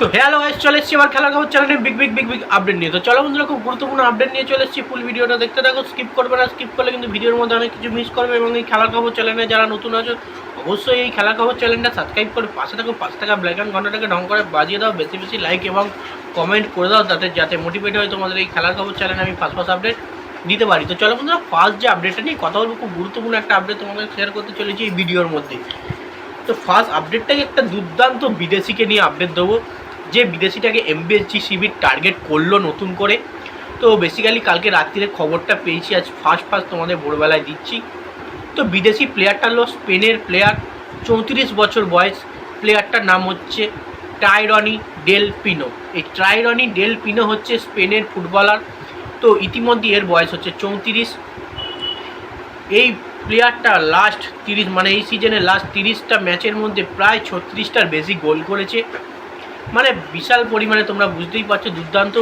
তো hello guys চলে এসেছি আমার খেলার খবর চ্যানেলে big big big big update নিয়ে। তো চলো বন্ধুরা, খুব গুরুত্বপূর্ণ আপডেট নিয়ে চলে এসেছি। ফুল ভিডিওটা দেখতে থাকো স্কিপ করবে না স্কিপ করলে কিন্তু ভিডিওর মধ্যে অনেক কিছু মিস করবে এবং এই খেলার খবর চ্যানেলে যারা নতুন আছে, অবশ্যই এই খেলার খবর চ্যানেলটা সাবস্ক্রাইব করে পাশে থাকো, পাশে থাকা ব্ল্যাক অ্যান্ড ঘন্টাটাকে ঢং করে বাজিয়ে দাও, বেশি বেশি লাইক এবং কমেন্ট করে দাও তাতে যাতে মোটিভেট হয় তোমাদের এই খেলার খবর চ্যানেলে আমি ফার্স্ট ফার্স্ট আপডেট দিতে পারি। তো চলো বন্ধুরা ফার্স্ট যে আপডেটটা নিয়ে কথা বলব, খুব গুরুত্বপূর্ণ একটা আপডেট তোমাদের শেয়ার করতে চলেছি এই ভিডিওর মধ্যে। তো ফার্স্ট আপডেটটাই একটা দুর্দান্ত বিদেশিকে নিয়ে আপডেট দেবো। যে বিদেশিটাকে এমবিএসজি শিবির টার্গেট করল নতুন করে। তো বেসিক্যালি কালকে রাত্রিরে খবরটা পেয়েছি, আজ ফার্স্ট ফার্স্ট তোমাদের ভোরবেলায় দিচ্ছি। তো বিদেশি প্লেয়ারটা হলো স্পেনের প্লেয়ার চৌত্রিশ বছর বয়স। প্লেয়ারটার নাম হচ্ছে টাইরনি ডেল পিনো এই ট্রাইরনি ডেল পিনো হচ্ছে স্পেনের ফুটবলার তো ইতিমধ্যে এর বয়স হচ্ছে চৌত্রিশ। এই প্লেয়ারটা লাস্ট তিরিশ মানে এই সিজনে লাস্ট তিরিশটা ম্যাচের মধ্যে প্রায় ছত্রিশটার বেশি গোল করেছে। মানে বিশাল পরিমাণে তোমরা বুঝতেই পারছ, দুর্দান্ত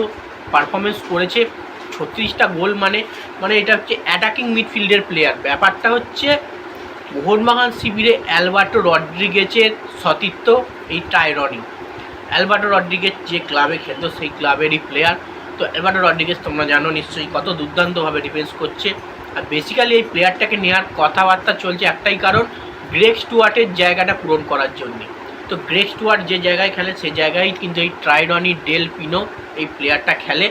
পারফরমেন্স করেছে। ছত্রিশটা গোল মানে মানে এটা হচ্ছে অ্যাটাকিং মিডফিল্ডের প্লেয়ার ব্যাপারটা হচ্ছে, মোহনবাগান শিবিরে অ্যালবার্টো রড্রিগেজের সতীর্থ এই টাইরনি অ্যালবার্টো রড্রিগেজ যে ক্লাবে খেলতো, সেই ক্লাবেরই প্লেয়ার তো অ্যালবার্টো রড্রিগেজ তোমরা জানো নিশ্চয়ই কত দুর্দান্তভাবে ডিফেন্স করছে। আর বেসিক্যালি এই প্লেয়ারটাকে নেওয়ার কথাবার্তা চলছে একটাই কারণ গ্রেক স্টুয়ার্টের জায়গাটা পূরণ করার জন্যে। তো গ্রেক স্টুয়ার্ট যে জায়গায় খেলে সে জায়গায় কিন্তু এই ট্রাইডনি ডেল পিনো এই প্লেয়ারটা খেলে।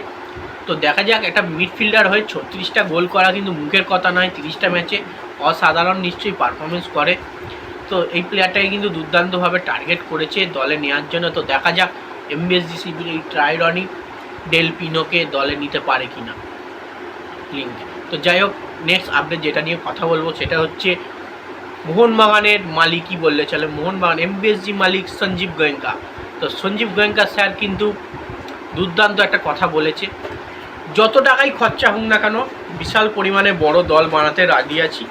তো দেখা যাক, একটা মিডফিল্ডার হয়ে ছত্রিশটা গোল করা কিন্তু মুখের কথা নয়, তিরিশটা ম্যাচে অসাধারণ নিশ্চয়ই পারফরমেন্স করে। তো এই প্লেয়ারটাকে কিন্তু দুর্দান্তভাবে টার্গেট করেছে দলে নেওয়ার জন্য। তো দেখা যাক এমবিএসজি শিবির এই ট্রাইডনি ডেল পিনোকে দলে নিতে পারে কি না লিঙ্ক তো যাই হোক নেক্সট আপডেট যেটা নিয়ে কথা বলব, সেটা হচ্ছে মোহনবাগানের মালিকই বললে চলে? মোহনবাগান এমবিএসজি মালিক সঞ্জীব গোয়েঙ্কা। তো সঞ্জীব গোয়েঙ্কা স্যার কিন্তু দুর্দান্ত একটা কথা বলেছে। যত টাকাই খরচা হোক না কেন, বিশাল পরিমাণে বড় দল বানাতে রাজি আছি।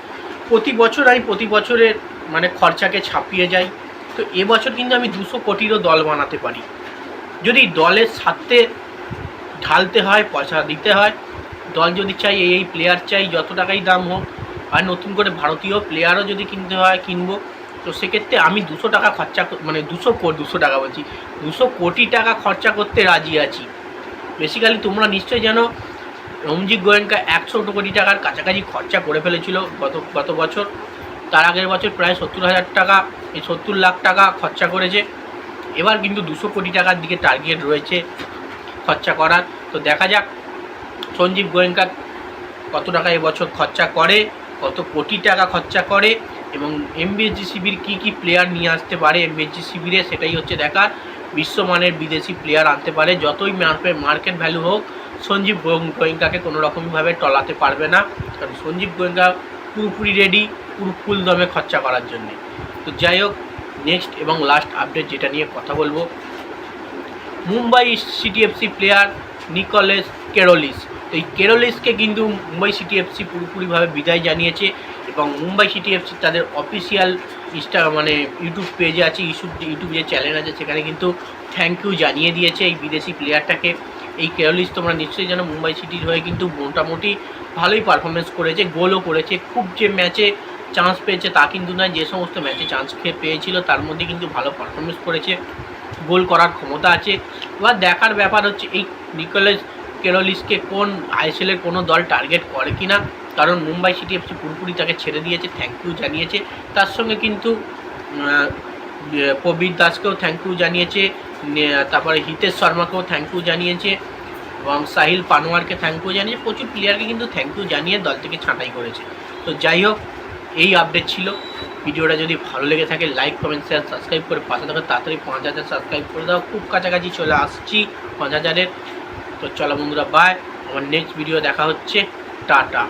প্রতি বছর আমি প্রতি বছরের মানে খরচাকে ছাপিয়ে যাই। তো এবছর কিন্তু আমি দুশো কোটিরও দল বানাতে পারি। যদি দলের সাথে ঢালতে হয়, পয়সা দিতে হয়, দল যদি চাই এই এই প্লেয়ার চাই, যত টাকাই দাম হোক আর নতুন করে ভারতীয় প্লেয়ারও যদি কিনতে হয়, কিনবো, তো সেক্ষেত্রে আমি দুশো টাকা খরচা মানে দুশো দুশো টাকা বলছি, দুশো কোটি টাকা খরচা করতে রাজি আছি। বেসিক্যালি তোমরা নিশ্চয়ই জানো রমজিৎ গোয়েঙ্কা একশো কোটি টাকার কাছাকাছি খরচা করে ফেলেছিল গত গত বছর। তার আগের বছর প্রায় সত্তর হাজার টাকা, এই সত্তর লাখ টাকা খরচা করেছে। এবার কিন্তু দুশো কোটি টাকার দিকে টার্গেট রয়েছে খরচা করার। তো দেখা যাক, সঞ্জীব গোয়েঙ্কা কত টাকা এবছর খরচা করে। কত কোটি টাকা খরচা করে এবং এমবিএসজি শিবির কী কী প্লেয়ার নিয়ে আসতে পারে এমবিএসজি শিবিরে সেটাই হচ্ছে দেখার। বিশ্বমানের বিদেশি প্লেয়ার আনতে পারে, যতই মার্কেট ভ্যালু হোক, সঞ্জীব গোয়েং- গোয়েঙ্কাকে কোনো রকমভাবে টলাতে পারবে না। কারণ সঞ্জীব গোয়েঙ্কা পুরোপুরি রেডি পুরো ফুল দমে খরচা করার জন্যে। তো যাই হোক নেক্সট এবং লাস্ট আপডেট যেটা নিয়ে কথা বলব। Mumbai City FC player Nikolaos Karelis. তো এই কেরোলিসকে কিন্তু মুম্বাই সিটিএফসি পুরোপুরিভাবে বিদায় জানিয়েছে এবং মুম্বাই সিটিএফসি তাদের অফিসিয়াল ইনস্টা মানে ইউটিউব পেজে আছে ইউটিউব ইউটিউব যে চ্যানেল আছে, সেখানে কিন্তু থ্যাংক ইউ জানিয়ে দিয়েছে এই বিদেশি প্লেয়ারটাকে এই কেরোলিস তোমরা নিশ্চয়ই জানো, মুম্বাই সিটির হয়ে কিন্তু মোটামুটি ভালোই পারফরমেন্স করেছে গোলও করেছে, খুব যে ম্যাচে চান্স পেয়েছে তা কিন্তু নয়, যে সমস্ত ম্যাচে চান্স খেয়ে পেয়েছিল, তার মধ্যে কিন্তু ভালো পারফরমেন্স করেছে গোল করার ক্ষমতা আছে। এবার দেখার ব্যাপার হচ্ছে এই নিকোলাস কেরোলিসকে কোন আইএসএলের কোনো দল টার্গেট করে কি না কারণ মুম্বাই সিটি এফসি পুরোপুরি তাকে ছেড়ে দিয়েছে থ্যাংক ইউ জানিয়েছে। তার সঙ্গে কিন্তু আহ, প্রবীর দাসকেও থ্যাংক ইউ জানিয়েছে তারপরে হিতেশ শর্মাকেও থ্যাংক ইউ জানিয়েছে এবং সাহিল পানোয়ারকে থ্যাংক ইউ জানিয়েছে। প্রচুর প্লেয়ারকে কিন্তু থ্যাংক ইউ জানিয়ে দল থেকে ছাঁটাই করেছে। তো যাই হোক এই আপডেট ছিল। ভিডিওটা যদি ভালো লেগে থাকে লাইক কমেন্ট শেয়ার সাবস্ক্রাইব করে পাশে থাকো। তাড়াতাড়ি পাঁচ হাজার সাবস্ক্রাইব করে দাও। খুব কাছাকাছি চলে আসছি পাঁচ হাজারের। তো চলো বন্ধুরা বাই আমার নেক্সট ভিডিও দেখা হচ্ছে। টাটা।